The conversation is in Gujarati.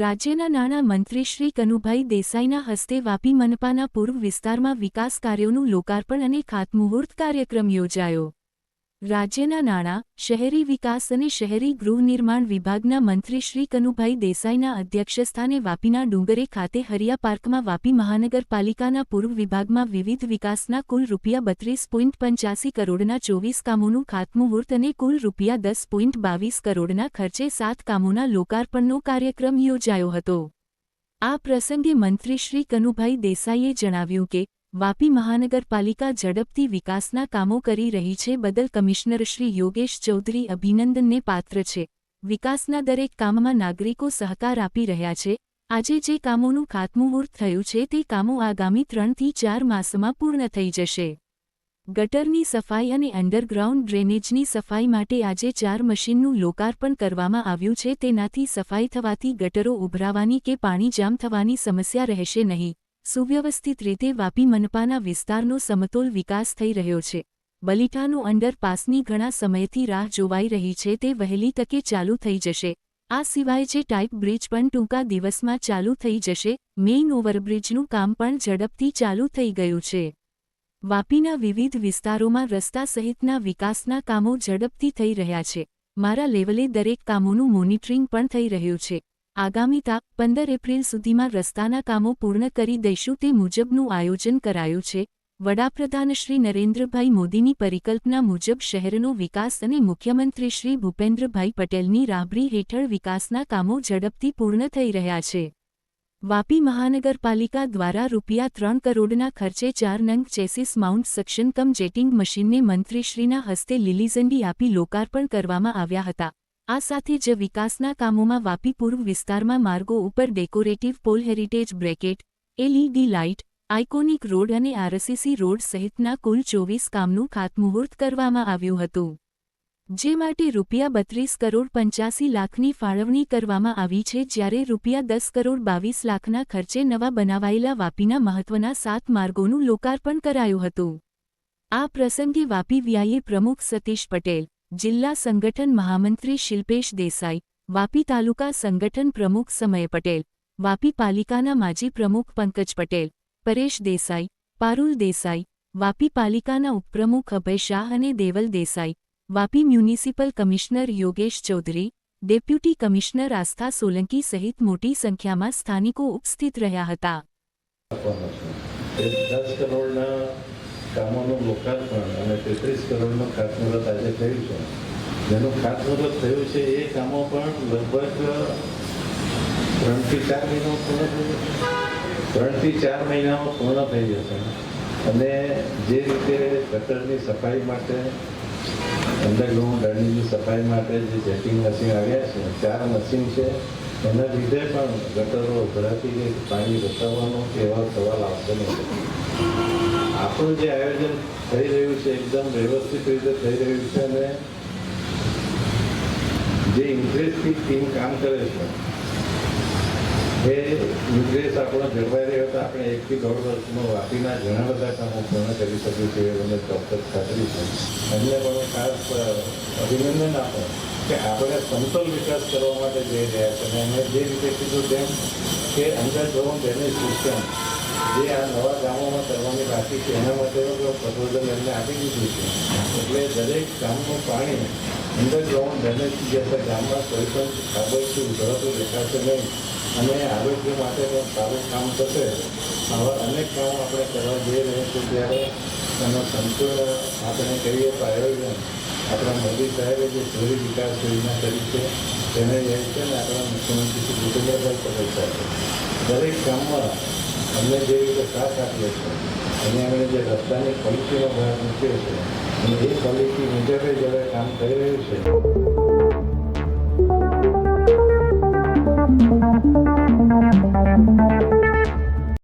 રાજ્યના નાણાં મંત્રી શ્રી કનુભાઈ દેસાઈના હસ્તે વાપી મનપાના પૂર્વ વિસ્તારમાં વિકાસ કાર્યોનું લોકાર્પણ અને ખાતમુહૂર્ત કાર્યક્રમ યોજાયો. રાજ્યના નાણાં, શહેરી વિકાસ અને શહેરી ગૃહનિર્માણ વિભાગના મંત્રી શ્રી કનુભાઈ દેસાઈના અધ્યક્ષસ્થાને વાપીના ડુંગરે ખાતે હરિયા પાર્કમાં વાપી મહાનગરપાલિકાના પૂર્વ વિભાગમાં વિવિધ વિકાસના કુલ રૂપિયા બત્રીસ પોઈન્ટ પંચ્યાસી કરોડના ચોવીસ કામોનું ખાતમુહૂર્ત અને કુલ રૂપિયા દસ પોઈન્ટ બાવીસ કરોડના ખર્ચે સાત કામોના લોકાર્પણનો કાર્યક્રમ યોજાયો હતો. આ પ્રસંગે મંત્રી શ્રી કનુભાઈ દેસાઈએ જણાવ્યું કે વાપી મહાનગરપાલિકા ઝડપથી વિકાસના કામો કરી રહી છે. બદલ કમિશનર શ્રી યોગેશ ચૌધરી અભિનંદનને પાત્ર છે. વિકાસના દરેક કામમાં નાગરિકો સહકાર આપી રહ્યા છે. આજે જે કામોનું ખાતમુહૂર્ત થયું છે તે કામો આગામી ત્રણથી ચાર માસમાં પૂર્ણ થઈ જશે. ગટરની સફાઈ અને અંડરગ્રાઉન્ડ ડ્રેનેજની સફાઈ માટે આજે ચાર મશીનનું લોકાર્પણ કરવામાં આવ્યું છે. તેનાથી સફાઈ થવાથી ગટરો ઉભરાવાની કે પાણી જામ થવાની સમસ્યા રહેશે નહીં. સુવ્યવસ્થિત રીતે વાપી મનપાના વિસ્તારનો સમતોલ વિકાસ થઈ રહ્યો છે. બલીઠાનું અંડરપાસની ઘણા સમયથી રાહ જોવાઈ રહી છે તે વહેલી તકે ચાલુ થઈ જશે. આ સિવાય જે ટાઇપ બ્રિજ પણ ટૂંકા દિવસમાં ચાલુ થઈ જશે, મેઇન ઓવરબ્રિજનું કામ પણ ઝડપથી ચાલુ થઈ ગયું છે. વાપીના વિવિધ વિસ્તારોમાં રસ્તા સહિતના વિકાસના કામો ઝડપથી થઈ રહ્યા છે. મારા લેવલે દરેક કામોનું મોનિટરિંગ પણ થઈ રહ્યું છે. આગામી તા, પંદર એપ્રિલ સુધીમાં રસ્તાના કામો પૂર્ણ કરી દઈશું તે મુજબનું આયોજન કરાયું છે. વડાપ્રધાન શ્રી નરેન્દ્રભાઈ મોદીની પરિકલ્પના મુજબ શહેરનો વિકાસ અને મુખ્યમંત્રી શ્રી ભૂપેન્દ્રભાઈ પટેલની રાબડી હેઠળ વિકાસના કામો ઝડપથી પૂર્ણ થઈ રહ્યા છે. વાપી મહાનગરપાલિકા દ્વારા રૂપિયા ત્રણ કરોડના ખર્ચે ચાર નંગ chassis mount suction cum jetting મશીનને મંત્રીશ્રીના હસ્તે લીલીઝંડી આપી લોકાર્પણ કરવામાં આવ્યા હતા. આ સાથે જ વિકાસના કામોમાં વાપી પૂર્વ વિસ્તારમાં માર્ગો ઉપર decorative pole heritage bracket LED light, iconic road અને આરસીસી રોડ સહિતના કુલ ચોવીસ કામનું ખાતમુહૂર્ત કરવામાં આવ્યું હતું. જે માટે રૂપિયા બત્રીસ કરોડ પંચ્યાસી લાખની ફાળવણી કરવામાં આવી છે જ્યારે રૂપિયા દસ કરોડ બાવીસ લાખના ખર્ચે નવા બનાવાયેલા વાપીના મહત્વના સાત માર્ગોનું લોકાર્પણ કરાયું હતું. આ પ્રસંગે વાપી વ્યાયે પ્રમુખ સતીશ પટેલ જિલ્લા સંગઠન મહામંત્રી શિલ્પેશ દેસાઈ, વાપી તાલુકા સંગઠન પ્રમુખ સમય પટેલ, વાપી પાલિકાના માજી પ્રમુખ પંકજ પટેલ, પરેશ દેસાઈ, પારુલ દેસાઈ, વાપી પાલિકાના ઉપપ્રમુખ અભય શાહ અને Deval Desai, Vapi municipal commissioner Yogesh Chaudhari, deputy commissioner Astha Solanki સહિત મોટી સંખ્યામાં સ્થાનિકો ઉપસ્થિત રહ્યા હતા. કામોનું લોકાર્પણ અને તેત્રીસ કરોડનું ખાતમુહૂર્ત આજે થયું છે. જેનું ખાતમુહૂર્ત થયું છે એ કામો પણ લગભગ ત્રણથી ચાર મહિનાઓ પૂર્ણ ત્રણથી ચાર મહિનામાં પૂર્ણ થઈ જશે. અને જે રીતે ગટરની સફાઈ માટે અંડરગ્રાઉન્ડ ડ્રેનેજની સફાઈ માટે જે જેટિંગ મશીન આવ્યા છે, ચાર મશીન છે એના લીધે પણ ગટરો ભરાતી કે પાણી બચાવવાનો એવા સવાલ આવશે નહીં આપણું જે આયોજન થઈ રહ્યું છે, એકદમ વ્યવસ્થિત રીતે થઈ રહ્યું છે અને જે ઇન્ટરેસ્ટથી ટીમ કામ કરે છે એ ઇન્ટરેસ્ટ આપણો જળવાઈ રહ્યો તો આપણે એકથી દોઢ વર્ષમાં વાપીના ઘણા બધા કામો પૂર્ણ કરી છીએ એવી મને ચોક્કસ ખાતરી છે. એમને પણ ખાસ અભિનંદન આપો કે આપણે સમતોલ વિકાસ કરવા માટે જઈ રહ્યા છે અને એમણે જે રીતે કીધું તેમ કે અંદર જવું તેની સિસ્ટમ જે આ નવા ગામોમાં કરવાની બાકી છે, એના માટેનું પ્રપોઝલ એમને આપી દીધું છે. એટલે દરેક ગામનું પાણી અંડરગ્રાઉન્ડ ડેમેજ જતા ગામમાં કોઈ પણ ખાબોચી ઉભરાતું દેખાશે નહીં. અને આરોગ્ય માટે પણ સારું કામ થશે. આવા અનેક કામ આપણે કરવા જઈ રહ્યા છીએ ત્યારે એનો સંપૂર્ણ આપણે કહીએ તો આયોજન આપણા મોદી સાહેબે જે શહેરી વિકાસ યોજના કરી છે, તેને એ છે ને આપણા મુખ્યમંત્રી શ્રી ભૂપેન્દ્રભાઈ પટેલ સાહેબ. દરેક ગામમાં અમને જે રીતે સાથ આપ્યો છે અને આગળ જે રસ્તાની ક્વોલિટીનો ભાગ મૂક્યો છે, અને એ ક્વોલિટી મુજબ જ હવે કામ થઈ રહ્યું છે.